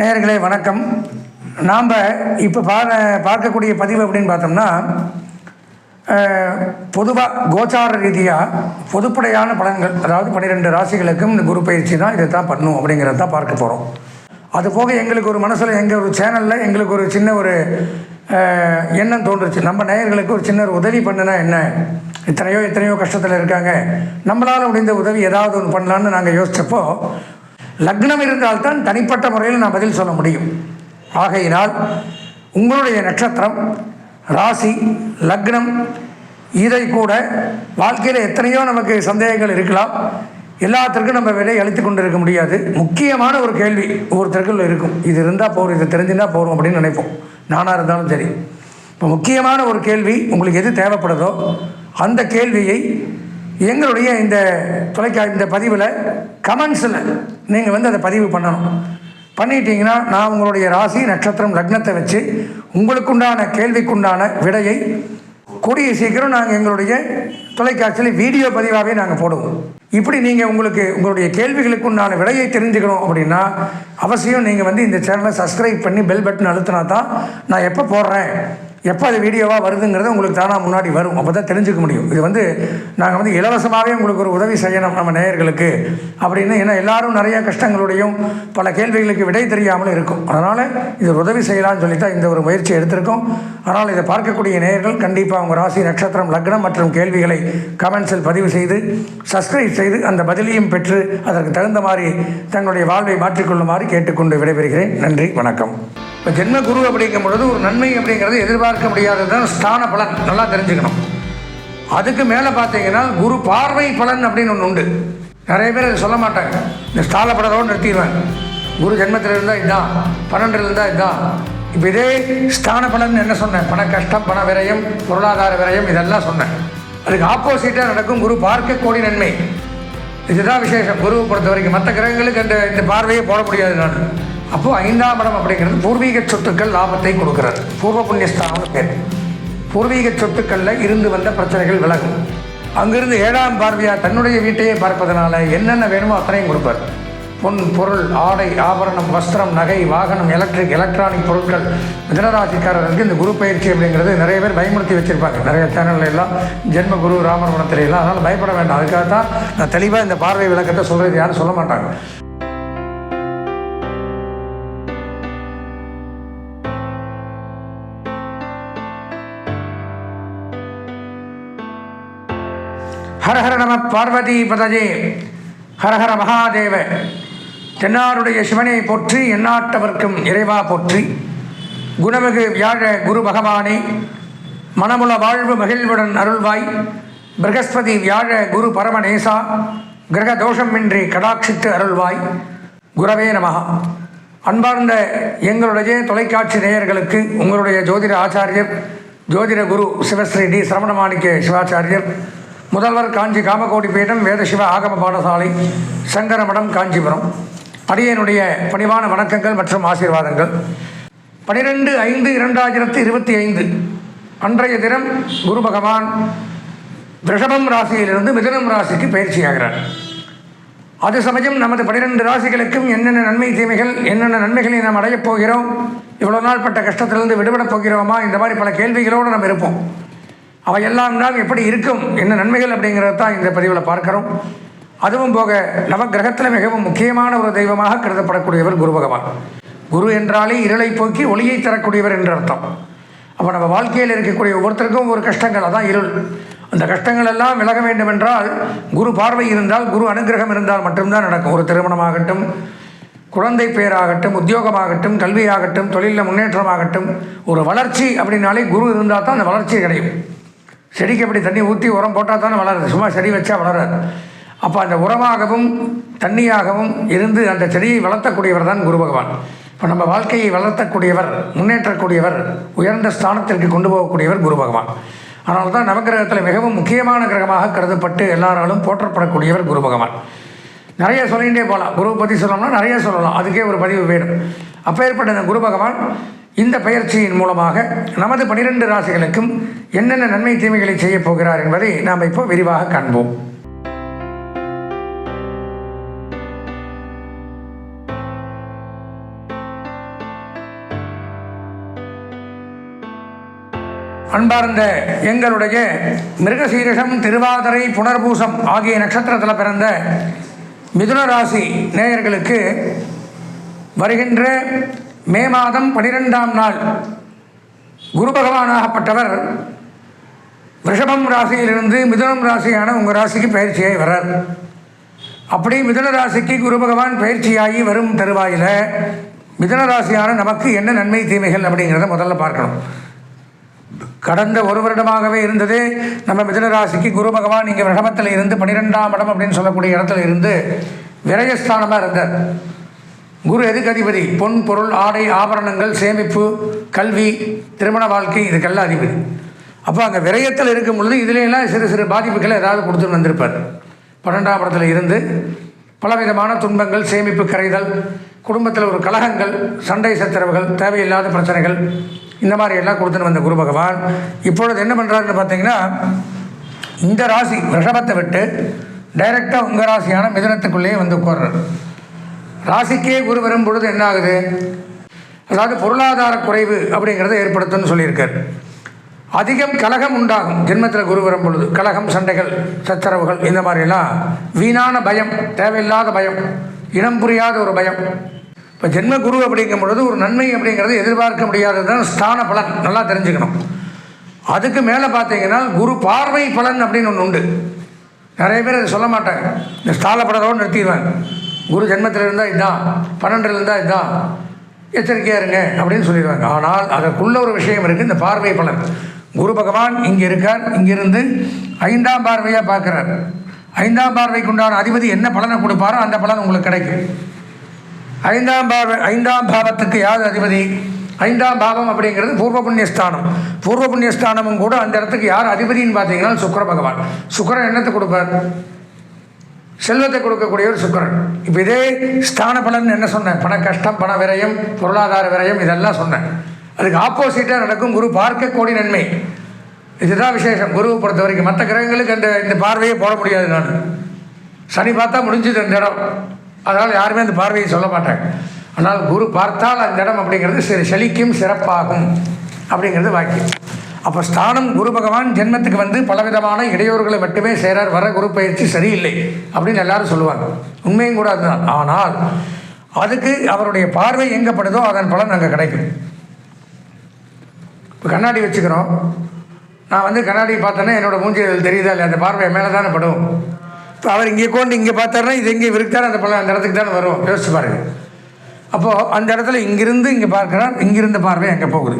நேயர்களே வணக்கம். நாம் இப்போ பா பார்க்கக்கூடிய பதிவு அப்படின்னு பார்த்தோம்னா பொதுவாக கோச்சார ரீதியாக பொதுப்படையான பலன்கள் அதாவது பன்னிரெண்டு ராசிகளுக்கும் இந்த குரு பயிற்சி தான் இதை தான் பண்ணும் அப்படிங்கிறத தான் பார்க்க போகிறோம் அது போக எங்களுக்கு ஒரு மனசில் எங்கள் ஒரு சேனலில் எங்களுக்கு ஒரு சின்ன ஒரு எண்ணம் தோன்றுச்சு. நம்ம நேயர்களுக்கு ஒரு சின்ன ஒரு உதவி பண்ணுனா என்ன? எத்தனையோ எத்தனையோ கஷ்டத்தில் இருக்காங்க. நம்மளால் முடிந்த உதவி ஏதாவது ஒன்று பண்ணலான்னு நாங்கள் யோசித்தப்போ லக்னம் இருந்தால்தான் தனிப்பட்ட முறையில் நான் பதில் சொல்ல முடியும். ஆகையினால் உங்களுடைய நட்சத்திரம் ராசி லக்னம் இதை கூட வாழ்க்கையில் எத்தனையோ நமக்கு சந்தேகங்கள் இருக்கலாம். எல்லாத்திற்கும் நம்ம விலையை அழித்து கொண்டு இருக்க முடியாது. முக்கியமான ஒரு கேள்வி ஒவ்வொருத்தருக்குள்ள இருக்கும். இது இருந்தால் போகிறோம் இது தெரிஞ்சுன்னா போகிறோம் அப்படின்னு நினைப்போம். நானாக இருந்தாலும் சரி. இப்போ முக்கியமான ஒரு கேள்வி உங்களுக்கு எது தேவைப்படுதோ அந்த கேள்வியை எங்களுடைய இந்த தொலைக்கா இந்த பதிவில் கமெண்ட்ஸில் நீங்கள் வந்து அதை பதிவு பண்ணணும். பண்ணிட்டீங்கன்னா நான் உங்களுடைய ராசி நட்சத்திரம் லக்னத்தை வச்சு உங்களுக்குண்டான கேள்விக்குண்டான விடையை கூடிய சீக்கிரம் நாங்கள் எங்களுடைய தொலைக்காட்சியில் வீடியோ பதிவாகவே நாங்கள் போடுவோம். இப்படி நீங்கள் உங்களுக்கு உங்களுடைய கேள்விகளுக்குண்டான விடையை தெரிஞ்சுக்கணும் அப்படின்னா அவசியம் நீங்கள் வந்து இந்த சேனலை சப்ஸ்கிரைப் பண்ணி பெல் பட்டன் அழுத்தினா தான் நான் எப்போ போடுறேன்? எப்போ அது வீடியோவாக வருதுங்கிறது உங்களுக்கு தானாக முன்னாடி வரும். அப்போ தான் தெரிஞ்சுக்க முடியும். இது வந்து நாங்கள் வந்து இலவசமாகவே உங்களுக்கு ஒரு உதவி செய்யணும் நம்ம நேயர்களுக்கு அப்படின்னு. ஏன்னா எல்லாரும் நிறைய கஷ்டங்களோடையும் பல கேள்விகளுக்கு விடை தெரியாமலும் இருக்கும். அதனால் இது உதவி செய்யலாம்னு சொல்லி தான் இந்த ஒரு முயற்சி எடுத்திருக்கோம். அதனால் இதை பார்க்கக்கூடிய நேயர்கள் கண்டிப்பாக உங்கள் ராசி நட்சத்திரம் லக்னம் மற்றும் கேள்விகளை கமெண்ட்ஸில் பதிவு செய்து சப்ஸ்கிரைப் செய்து அந்த பதிலையும் பெற்று அதற்கு தகுந்த மாதிரி தங்களுடைய வாழ்வை மாற்றிக்கொள்ளுமாறு கேட்டுக்கொண்டு விடைபெறுகிறேன். நன்றி வணக்கம். இப்போ ஜென்ம குரு அப்படிங்கும் பொழுது ஒரு நன்மை அப்படிங்கிறது எதிர்பார்க்க முடியாதது தான் ஸ்தான பலன். நல்லா தெரிஞ்சுக்கணும். அதுக்கு மேலே பார்த்தீங்கன்னா குரு பார்வை பலன் அப்படின்னு ஒன்று உண்டு. நிறைய பேர் அதை சொல்ல மாட்டாங்க. இந்த ஸ்தான பலனோடு நிறுத்திடுவேன் குரு ஜென்மத்தில் இருந்தால் இதான் பன்னெண்டில் இருந்தால் இதான் இப்போ இதே ஸ்தான பலன் என்ன சொன்னேன்? பண கஷ்டம் பண விரயம் பொருளாதார விரயம் இதெல்லாம் சொன்னேன். அதுக்கு ஆப்போசிட்டாக நடக்கும் குரு பார்க்கக்கூடிய நன்மை. இதுதான் விசேஷம். குருவை பொறுத்த வரைக்கும் மற்ற கிரகங்களுக்கு அந்த இந்த பார்வையை போட முடியாது நான். அப்போது ஐந்தாம் இடம் அப்படிங்கிறது பூர்வீக சொத்துக்கள் லாபத்தை கொடுக்கிறது. பூர்வ புண்ணியஸ்தானம் பேர். பூர்வீக சொத்துக்களில் இருந்து வந்த பிரச்சனைகள் விலகும். அங்கிருந்து ஏழாம் பார்வையாக தன்னுடைய வீட்டையே பார்ப்பதனால என்னென்ன வேணுமோ அத்தனையும் கொடுப்பார். பொன் பொருள் ஆடை ஆபரணம் வஸ்திரம் நகை வாகனம் எலக்ட்ரிக் எலக்ட்ரானிக் பொருட்கள் மிதனராசிக்காரர்களுக்கு இந்த குரு பயிற்சி அப்படிங்கிறது நிறைய பேர் பயமுறுத்தி வச்சுருப்பாங்க. நிறைய சேனல்ல எல்லாம் ஜென்ம குரு ராமர்வனத்தில எல்லாம். அதனால் பயப்பட வேண்டாம். அதுக்காக தான் நான் தெளிவாக இந்த பார்வை விளக்கத்தை சொல்கிறது யாரும் சொல்ல மாட்டாங்க. ஹரஹர நம பார்வதி பதஜே. ஹரஹர மகாதேவ. தென்னாருடைய சிவனை போற்றி எண்ணாட்டவர்க்கும் இறைவா போற்றி. குணமிகு வியாழ குரு பகவானே மனமுல வாழ்வு மகிழ்வுடன் அருள்வாய். பிரகஸ்பதி வியாழ குரு பரமநேசா கிரக தோஷமின்றி கடாட்சித்து அருள்வாய். குரவே நமஹா அன்பார்ந்த எங்களுடைய தொலைக்காட்சி நேயர்களுக்கு உங்களுடைய ஜோதிட ஆச்சாரியர் ஜோதிட குரு சிவஸ்ரீ டி சிரவணமாணிக்க சிவாச்சாரியர் முதல்வர் காஞ்சி காமகோடி பீடம் வேதசிவ ஆகம பாடசாலை சங்கரமடம் காஞ்சிபுரம். அடியனுடைய பணிவான வணக்கங்கள் மற்றும் ஆசீர்வாதங்கள். பனிரெண்டு ஐந்து இரண்டாயிரத்தி இருபத்தி ஐந்து. அன்றைய தினம் குரு பகவான் ரிஷபம் ராசியிலிருந்து மிதுனம் ராசிக்கு பயிற்சியாகிறார். அது சமயம் நமது பனிரெண்டு ராசிகளுக்கும் என்னென்ன நன்மை தீமைகள் என்னென்ன நன்மைகளை நாம் அடையப் போகிறோம் இவ்வளோ நாள் பட்ட கஷ்டத்திலிருந்து விடுபடப் போகிறோமா இந்த மாதிரி பல கேள்விகளோடு நம்ம இருப்போம். அவையெல்லாம் தான் எப்படி இருக்கும். என்ன நன்மைகள் அப்படிங்கிறத தான் இந்த பதிவில் பார்க்கிறோம். அதுவும் போக நவகிரகத்தில் மிகவும் முக்கியமான ஒரு தெய்வமாக கருதப்படக்கூடியவர் குரு பகவான். குரு என்றாலே இருளை போக்கி ஒளியை தரக்கூடியவர் என்று அர்த்தம். அப்போ நம்ம வாழ்க்கையில் இருக்கக்கூடிய ஒவ்வொருத்தருக்கும் ஒரு கஷ்டங்கள் அதான் இருள். அந்த கஷ்டங்கள் எல்லாம் விலக வேண்டும் என்றால் குரு பார்வை இருந்தால் குரு அனுகிரகம் இருந்தால் மட்டும்தான் நடக்கும். ஒரு திருமணமாகட்டும் குழந்தை பேராகட்டும் உத்தியோகமாகட்டும் கல்வியாகட்டும் தொழிலில் முன்னேற்றமாகட்டும் ஒரு வளர்ச்சி அப்படின்னாலே குரு இருந்தால் தான் அந்த வளர்ச்சி கிடையும் செடிக்கு அப்படி தண்ணி ஊற்றி உரம் போட்டால் தானே வளருது? சும்மா செடி வச்சா வளராது. அப்போ அந்த உரமாகவும் தண்ணியாகவும் இருந்து அந்த செடியை வளர்த்தக்கூடியவர் தான் குரு பகவான். இப்போ நம்ம வாழ்க்கையை வளர்த்தக்கூடியவர் முன்னேற்றக்கூடியவர் உயர்ந்த ஸ்தானத்திற்கு கொண்டு போகக்கூடியவர் குரு பகவான். அதனால தான் நவகிரகத்தில் மிகவும் முக்கியமான கிரகமாக கருதப்பட்டு எல்லாராலும் போற்றப்படக்கூடியவர் குரு பகவான். நிறைய சொல்லிகிட்டே போகலாம். குருவை பற்றி சொல்லணும்னா நிறைய சொல்லலாம். அதுக்கே ஒரு பதிவு வேணும். அப்பேற்பட்ட இந்த குரு பகவான் இந்த பயிற்சியின் மூலமாக நமது பனிரெண்டு ராசிகளுக்கும் என்னென்ன நன்மை தீமைகளை செய்யப் போகிறார் என்பதை நாம் இப்போ விரிவாக காண்போம். அன்பார்ந்த எங்களுடைய மிருகசீரிஷம் திருவாதிரை புனர்பூசம் ஆகிய நட்சத்திரத்தில் பிறந்த மிதுன ராசி நேயர்களுக்கு வருகின்ற மே மாதம் பனிரெண்டாம் நாள் குரு பகவானாகப்பட்டவர் ரிஷபம் ராசியிலிருந்து மிதுனம் ராசியான உங்கள் ராசிக்கு பயிற்சியாகி வர்றார். அப்படி மிதுன ராசிக்கு குரு பகவான் பயிற்சியாகி வரும் தருவாயில் மிதுன ராசியான நமக்கு என்ன நன்மை தீமைகள் அப்படிங்கிறத முதல்ல பார்க்கணும். கடந்த ஒரு வருடமாகவே இருந்தது. நம்ம மிதுன ராசிக்கு குரு பகவான் இங்கே ரிஷபத்தில் இருந்து பன்னிரெண்டாம் இடம் அப்படின்னு சொல்லக்கூடிய இடத்துல இருந்து விரயஸ்தானமாக இருந்தார். குரு எதுக்கு அதிபதி பொன் பொருள் ஆடை ஆபரணங்கள் சேமிப்பு கல்வி திருமண வாழ்க்கை இதுக்கெல்லாம் அதிபதி. அப்போ அங்கே விரயத்தில் இருக்கும் பொழுது இதுலையெல்லாம் சிறு சிறு பாதிப்புகளை ஏதாவது கொடுத்துட்டு வந்திருப்பார். பன்னெண்டாம் இடத்துல இருந்து பலவிதமான துன்பங்கள் சேமிப்பு கரைதல் குடும்பத்தில் ஒரு கலகங்கள் சண்டை சத்திரவுகள் தேவையில்லாத பிரச்சனைகள் இந்த மாதிரி எல்லாம் கொடுத்துன்னு வந்த குரு பகவான். இப்பொழுது என்ன பண்ணுறாருன்னு பார்த்தீங்கன்னா இந்த ராசி ரிஷபத்தை விட்டு டைரெக்டாக உங்கள் ராசியான மிதனத்துக்குள்ளேயே வந்து உட்கார்றாரு. ராசிக்கே குரு வரும் பொழுது என்ன ஆகுது அதாவது பொருளாதார குறைவு அப்படிங்கிறத ஏற்படுத்தும்னு சொல்லியிருக்கார். அதிகம் கலகம் உண்டாகும். ஜென்மத்தில் குரு வரும் பொழுது கலகம் சண்டைகள் சச்சரவுகள் இந்த மாதிரிலாம் வீணான பயம் தேவையில்லாத பயம் இனம் புரியாத ஒரு பயம். இப்போ ஜென்ம குரு அப்படிங்கும் பொழுது ஒரு நன்மை அப்படிங்கிறது எதிர்பார்க்க முடியாததுதான் ஸ்தான பலன். நல்லா தெரிஞ்சுக்கணும். அதுக்கு மேலே பார்த்தீங்கன்னா குரு பார்வை பலன் அப்படின்னு ஒன்று உண்டு. நிறைய பேர் அதை சொல்ல மாட்டாங்க. இந்த ஸ்தால பலனோடு நிறுத்திடுவாங்க. குரு ஜென்மத்தில் இருந்தால் இதுதான் பன்னெண்டில் இருந்தால் இதுதான் எச்சரிக்கையாக இருங்க அப்படின்னு சொல்லிடுவாங்க. ஆனால் அதற்குள்ள ஒரு விஷயம் இருக்குது இந்த பார்வை பலன். குரு பகவான் இங்கே இருக்கார் இங்கிருந்து ஐந்தாம் பார்வையாக பார்க்குறார். ஐந்தாம் பார்வைக்கு உண்டான அதிபதி என்ன பலனை கொடுப்பாரோ அந்த பலன் உங்களுக்கு கிடைக்கும். ஐந்தாம் பாவ ஐந்தாம் பாவத்துக்கு யார் அதிபதி? ஐந்தாம் பாவம் அப்படிங்கிறது பூர்வ புண்ணியஸ்தானம். பூர்வ புண்ணியஸ்தானமும் கூட அந்த இடத்துக்கு யார் அதிபதின்னு பார்த்தீங்கன்னா சுக்கர பகவான். சுக்கரன் என்னத்தை கொடுப்பார்? செல்வத்தை கொடுக்கக்கூடியவர் சுக்கரன். இப்போ இதே ஸ்தான பலன் என்ன சொன்னேன்? பண கஷ்டம் பண விரயம் பொருளாதார விரயம் இதெல்லாம் சொன்னேன். அதுக்கு ஆப்போசிட்டாக நடக்கும் குரு பார்க்கக்கூடிய நன்மை. இதுதான் விசேஷம். குருவை பொறுத்த வரைக்கும் மற்ற கிரகங்களுக்கு அந்த இந்த பார்வையை போட முடியாது நான். சனி பார்த்தா முடிஞ்சது அந்த இடம். அதனால் யாருமே அந்த பார்வையை சொல்ல மாட்டாங்க. ஆனால் குரு பார்த்தால் அந்த இடம் அப்படிங்கிறது சரி செழிக்கும் சிறப்பாகும். அப்படிங்கிறது வாக்கியம். அப்போ ஸ்தானம் குரு பகவான் ஜென்மத்துக்கு வந்து பலவிதமான இடையூறுகளை மட்டுமே சேரார் வர குரு பயிற்சி சரியில்லை அப்படின்னு எல்லாரும் சொல்லுவாங்க. உண்மையும் கூட அதுதான். ஆனால் அதுக்கு அவருடைய பார்வை எங்கப்படுதோ அதன் பலன் அங்கே கிடைக்கும். இப்போ கண்ணாடி வச்சுக்கிறோம். நான் வந்து கண்ணாடி பார்த்தேன்னா என்னோட மூஞ்சி தெரியுதா இல்லை அந்த பார்வை மேலே தானே படும். இப்போ அவர் இங்கே கொண்டு இங்கே பார்த்தாருன்னா இது எங்கே விருத்தாரு அந்த பலன் அந்த இடத்துக்கு தானே வரும். யோசிச்சு பாருங்கள் அப்போது அந்த இடத்துல இங்கிருந்து இங்கே பார்க்குறார் இங்கிருந்து பார்வை அங்கே போகுது.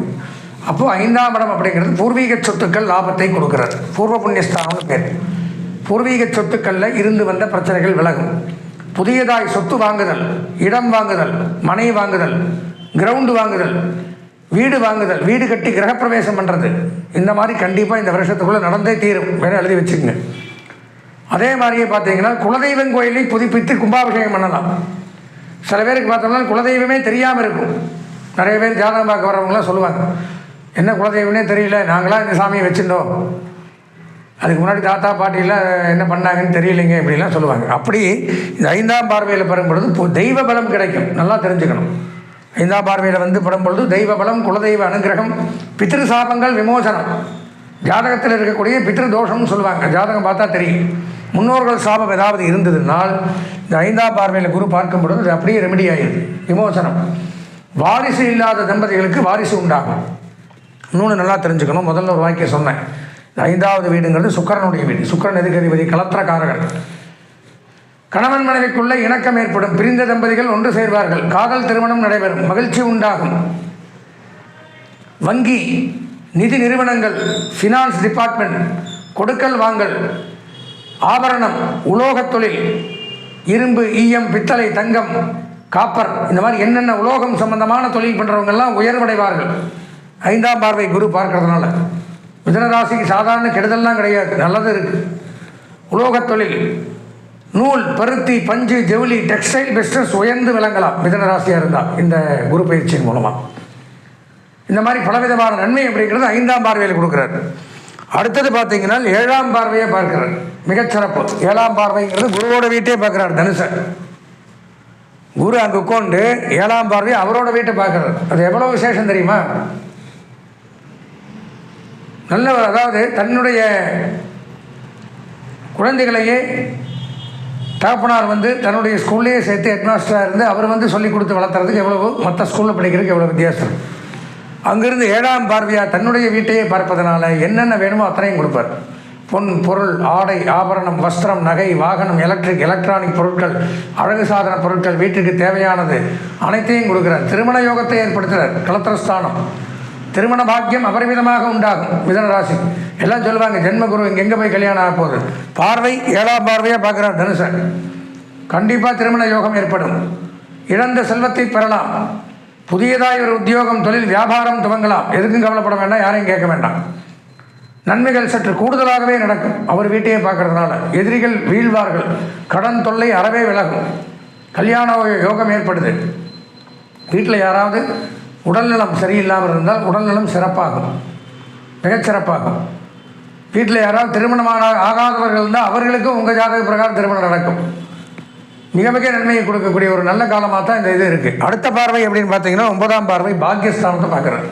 அப்போது ஐந்தாம் இடம் அப்படிங்கிறது பூர்வீக சொத்துக்கள் லாபத்தை கொடுக்கிறது. பூர்வ புண்ணியஸ்தானம்னு பேர். பூர்வீக சொத்துக்களில் இருந்து வந்த பிரச்சனைகள் விலகும். புதியதாய் சொத்து வாங்குதல் இடம் வாங்குதல் மனை வாங்குதல் கிரவுண்டு வாங்குதல் வீடு வாங்குதல் வீடு கட்டி கிரகப்பிரவேசம் பண்ணுறது இந்த மாதிரி கண்டிப்பாக இந்த வருஷத்துக்குள்ளே நடந்தே தீரும். வேற எழுதி வச்சுக்கோங்க. அதே மாதிரியே பார்த்தீங்கன்னா குலதெய்வம் கோயிலையும் புதுப்பித்து கும்பாபிஷேகம் பண்ணலாம். சில பேருக்கு பார்த்தோம்னா குலதெய்வமே தெரியாமல் இருக்கும். நிறைய பேர் ஜாதகம் பார்க்க வரவங்களாம் சொல்லுவாங்க என்ன குலதெய்வம்னே தெரியல. நாங்களாம் இந்த சாமியை வச்சுருந்தோம். அதுக்கு முன்னாடி தாத்தா பாட்டிலாம் என்ன பண்ணாங்கன்னு தெரியலைங்க இப்படிலாம் சொல்லுவாங்க. அப்படி இந்த ஐந்தாம் பார்வையில் பெறும்பொழுது தெய்வ பலம் கிடைக்கும். நல்லா தெரிஞ்சுக்கணும். ஐந்தாம் பார்வையில் வந்து படும்பொழுது தெய்வ பலம் குலதெய்வ அனுகிரகம் பித்திரு சாபங்கள் விமோசனம். ஜாதகத்தில் இருக்கக்கூடிய பித்ரு தோஷம்னு சொல்லுவாங்க. ஜாதகம் பார்த்தா தெரியும். முன்னோர்கள் சாபம் ஏதாவது இருந்ததுனால் இந்த ஐந்தாம் பார்வையில் குரு பார்க்கும் பொழுது அது அப்படியே ரெமெடி ஆயிடுது. விமோசனம். வாரிசு இல்லாத தம்பதிகளுக்கு வாரிசு உண்டாகும். இன்னொன்று நல்லா தெரிஞ்சுக்கணும். முதல்ல ஒரு வாக்கியம் சொன்னேன். ஐந்தாவது வீடுங்கிறது சுக்கரனுடைய வீடு. சுக்கரன் எதுக்கு அதிபதி கலத்திரக்காரகன் கணவன் மனைவிக்குள்ளே இணக்கம் ஏற்படும். பிரிந்த தம்பதிகள் ஒன்று சேர்வார்கள். காதல் திருமணம் நடைபெறும். மகிழ்ச்சி உண்டாகும். வங்கி நிதி நிறுவனங்கள் ஃபினான்ஸ் டிபார்ட்மெண்ட் கொடுக்கல் வாங்கல் ஆபரணம் உலோகத் தொழில் இரும்பு ஈயம் பித்தளை தங்கம் காப்பர் இந்த மாதிரி என்னென்ன உலோகம் சம்பந்தமான தொழில் பண்ணுறவங்கெல்லாம் உயர்வடைவார்கள். ஐந்தாம் பார்வை குரு பார்க்கறதுனால. மிதனராசிக்கு சாதாரண கெடுதல்லாம் கிடையாது. நல்லது இருக்குது உலோகத் தொழில் நூல் பருத்தி பஞ்சு ஜவுளி டெக்ஸ்டைல் பிஸ்னஸ் உயர்ந்து விளங்கலாம். மிதனராசியாக இருந்தால் இந்த குரு பயிற்சியின் மூலமாக இந்த மாதிரி பலவிதமான நன்மை அப்படிங்கிறது ஐந்தாம் பார்வையில் கொடுக்குறாரு. அடுத்தது பார்த்தீங்கன்னா ஏழாம் பார்வையை பார்க்கிறார். மிகச்சிறப்பு ஏழாம் பார்வைங்கிறது குருவோட வீட்டே பார்க்குறார் தனுசன் குரு அங்கே உட்காந்து ஏழாம் பார்வையை அவரோட வீட்டை பார்க்குறார். அது எவ்வளோ விசேஷம் தெரியுமா? நல்லவர் அதாவது தன்னுடைய குழந்தைகளையே தகப்பனார் வந்து தன்னுடைய ஸ்கூல்லேயே சேர்த்து ஹெட்மாஸ்டராக இருந்து அவர் வந்து சொல்லி கொடுத்து வளர்த்துறதுக்கு எவ்வளவு மற்ற ஸ்கூலில் படிக்கிறதுக்கு எவ்வளோ வித்தியாசம். அங்கிருந்து ஏழாம் பார்வையார் தன்னுடைய வீட்டையே பார்ப்பதனால என்னென்ன வேணுமோ அத்தனையும் கொடுப்பார். பொன் பொருள் ஆடை ஆபரணம் வஸ்திரம் நகை வாகனம் எலக்ட்ரிக் எலக்ட்ரானிக் பொருட்கள் அழகு சாதன பொருட்கள் வீட்டுக்கு தேவையானது அனைத்தையும் கொடுக்குறார். திருமண யோகத்தை ஏற்படுத்துகிறார் கலத்திரஸ்தானம். திருமண பாக்கியம் அபரிமிதமாக உண்டாகும். மிதன ராசி. எல்லாம் சொல்லுவாங்க ஜென்மகுரு இங்கே எங்கே போய் கல்யாணம் ஆக போகுது? பார்வை ஏழாம் பார்வையாக பார்க்குறார் தனுசன் கண்டிப்பாக திருமண யோகம் ஏற்படும். இழந்த செல்வத்தை பெறலாம். புதியதாக ஒரு உத்தியோகம் தொழில் வியாபாரம் துவங்கலாம். எதுக்கும் கவலைப்பட வேண்டாம் யாரையும் கேட்க வேண்டாம். நன்மைகள் சற்று கூடுதலாகவே நடக்கும். அவர் வீட்டையே பார்க்கறதுனால. எதிரிகள் வீழ்வார்கள். கடன் தொல்லை அறவே விலகும். கல்யாண யோகம் ஏற்படுது. வீட்டில் யாராவது உடல்நலம் சரியில்லாமல் இருந்தால் உடல்நலம் சிறப்பாகும் மிகச்சிறப்பாகும் வீட்டில் யாராவது திருமணமான ஆகாதவர்கள் இருந்தால் அவர்களுக்கும் உங்கள் ஜாதக பிரகாரம் திருமணம் நடக்கும். மிக மிக நன்மையை கொடுக்கக்கூடிய ஒரு நல்ல காலமாக தான் இந்த இது இருக்குது அடுத்த பார்வை அப்படின்னு பார்த்தீங்கன்னா ஒன்பதாம் பார்வை பாக்கியஸ்தானத்தை பார்க்குறாரு.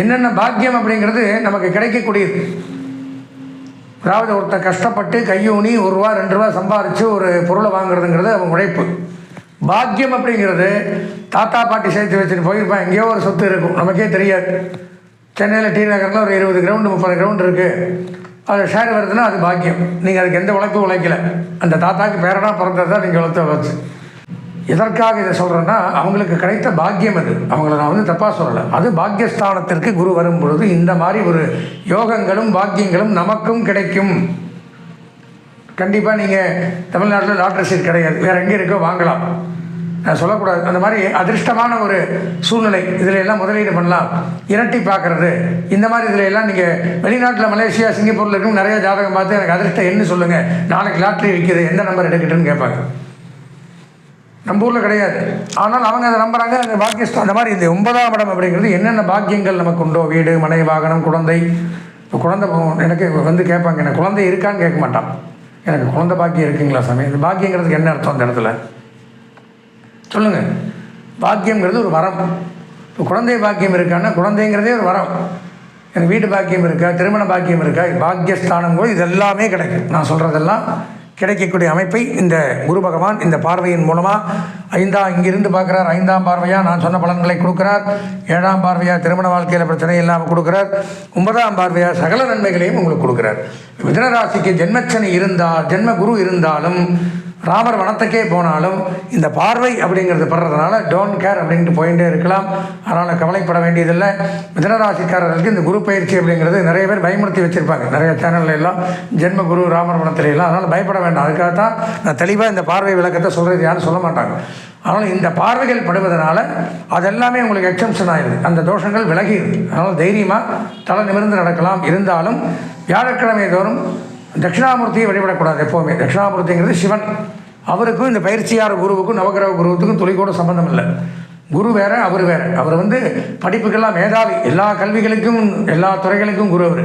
என்னென்ன பாக்கியம் அப்படிங்கிறது நமக்கு கிடைக்கக்கூடியது. அதாவது ஒருத்தர் கஷ்டப்பட்டு கையூனி ஒரு ரூபா ரெண்டு ரூபா சம்பாதிச்சு ஒரு பொருளை வாங்குறதுங்கிறது அவங்க உழைப்பு. பாக்கியம் அப்படிங்கிறது தாத்தா பாட்டி சேர்த்து வச்சுட்டு போயிருப்பேன் எங்கேயோ ஒரு சொத்து இருக்கும். நமக்கே தெரியாது. சென்னையில் டி நகரில் ஒரு இருபது கிரவுண்டு முப்பது கிரவுண்டு இருக்குது அது ஷேர் வருதுன்னா அது பாக்கியம். நீங்கள் அதுக்கு எந்த உழைப்பும் உழைக்கல. அந்த தாத்தாக்கு பேரனாக பிறந்தது தான் நீங்கள் உழைத்த வச்சு. எதற்காக இதை சொல்கிறேன்னா அவங்களுக்கு கிடைத்த பாக்கியம் அது. அவங்கள நான் வந்து தப்பாக சொல்லலை. அது பாக்கியஸ்தானத்திற்கு குரு வரும் பொழுது இந்த மாதிரி ஒரு யோகங்களும் பாக்கியங்களும் நமக்கும் கிடைக்கும். கண்டிப்பாக நீங்கள் தமிழ்நாட்டில் லாட்ரி சீட் கிடையாது. வேறு எங்கே இருக்கோ வாங்கலாம். நான் சொல்லக்கூடாது. அந்த மாதிரி அதிர்ஷ்டமான ஒரு சூழ்நிலை. இதில் எல்லாம் முதலீடு பண்ணலாம். இரட்டி பார்க்குறது. இந்த மாதிரி இதில் எல்லாம் நீங்கள் வெளிநாட்டில் மலேசியா சிங்கப்பூரில் இருக்கும் நிறைய ஜாதகம் பார்த்து எனக்கு அதிர்ஷ்டம் என்ன சொல்லுங்கள் நாளைக்கு லாட்ரி விற்கிது எந்த நம்பர் எடுக்கட்டுன்னு கேட்பாங்க. நம்ம ஊரில் கிடையாது. ஆனால் அவங்க அதை நம்புறாங்க. அந்த பாக்கியஸ்தான் அந்த மாதிரி இந்த ஒன்பதாம் இடம் அப்படிங்கிறது என்னென்ன பாக்கியங்கள் நமக்கு உண்டோ? வீடு மனை வாகனம் குழந்தை. இப்போ குழந்தை எனக்கு வந்து கேட்பாங்க. எனக்கு குழந்தை இருக்கான்னு கேட்க மாட்டான். எனக்கு குழந்தை பாக்கியம் இருக்குங்களா சாமி? இந்த பாக்கியங்கிறதுக்கு என்ன அர்த்தம் அந்த இடத்துல? சொல்லுங்கள் பாக்கியங்கிறது ஒரு வரம். இப்போ குழந்தை பாக்கியம் இருக்கான்னா குழந்தைங்கிறதே ஒரு வரம். எனக்கு வீட்டு பாக்கியம் இருக்கா? திருமண பாக்கியம் இருக்கா? பாக்கியஸ்தானம் கூட இது எல்லாமே கிடைக்கும். நான் சொல்கிறதெல்லாம் கிடைக்கக்கூடிய அமைப்பை இந்த குரு பகவான் இந்த பார்வையின் மூலமாக ஐந்தாம் இங்கிருந்து பார்க்குறார். ஐந்தாம் பார்வையாக நான் சொன்ன பலன்களை கொடுக்குறார். ஏழாம் பார்வையாக திருமண வாழ்க்கையில் பிரச்சனை இல்லாமல் கொடுக்குறார். ஒன்பதாம் பார்வையாக சகல நன்மைகளையும் உங்களுக்கு கொடுக்குறார். மிதனராசிக்கு ஜென்மச்சனி இருந்தால் ஜென்ம குரு இருந்தாலும் ராமர் வனத்துக்கே போனாலும் இந்த பார்வை அப்படிங்கிறது படுறதுனால டோன்ட் கேர் அப்படின்ட்டு போயிட்டே இருக்கலாம். அதனால் கவலைப்பட வேண்டியதில்லை. மிதனராசிக்காரர்களுக்கு இந்த குரு பயிற்சி அப்படிங்கிறது நிறைய பேர் பயமுறுத்தி வச்சுருப்பாங்க. நிறைய சேனல்ல எல்லாம் ஜென்ம குரு ராமர் வனத்துல எல்லாம். அதனால் பயப்பட வேண்டாம். அதுக்காக தான் நான் தெளிவாக இந்த பார்வை விளக்கத்தை சொல்கிறது யாரும் சொல்ல மாட்டாங்க. ஆனால் இந்த பார்வைகள் படுவதனால அதெல்லாமே உங்களுக்கு எக்ஸம்ஷன் ஆயிடுது. அந்த தோஷங்கள் விலகிடுது. அதனால் தைரியமாக தலை நிமிர்ந்து நடக்கலாம். இருந்தாலும் வியாழக்கிழமை தோறும் தட்சிணாமூர்த்தியை வழிபடக்கூடாது எப்போவுமே. தட்சிணாமூர்த்திங்கிறது சிவன். அவருக்கும் இந்த பயிற்சியார் குருவுக்கும் நவகிரக குருவுக்கும் துளி கூட சம்பந்தம் இல்லை. குரு வேற அவர் வேற. அவர் வந்து படிப்புக்கெல்லாம் மேதாவி. எல்லா கல்விகளுக்கும் எல்லா துறைகளுக்கும் குரு அவர்.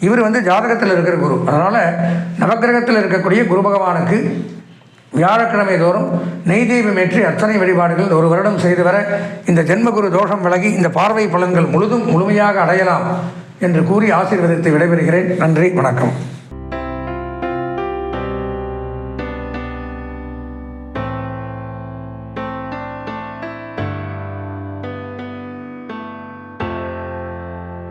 இவர் வந்து ஜாதகத்தில் இருக்கிற குரு. அதனால் நவகிரகத்தில் இருக்கக்கூடிய குரு பகவானுக்கு வியாழக்கிழமை தோறும் நெய் ஏற்றி அர்ச்சனை வழிபாடுகள் ஒரு வருடம் செய்து வர இந்த ஜென்மகுரு தோஷம் விலகி இந்த பார்வை பலன்கள் முழுதும் முழுமையாக அடையலாம் என்று கூறி ஆசீர்வதித்து விடைபெறுகிறேன். நன்றி வணக்கம்.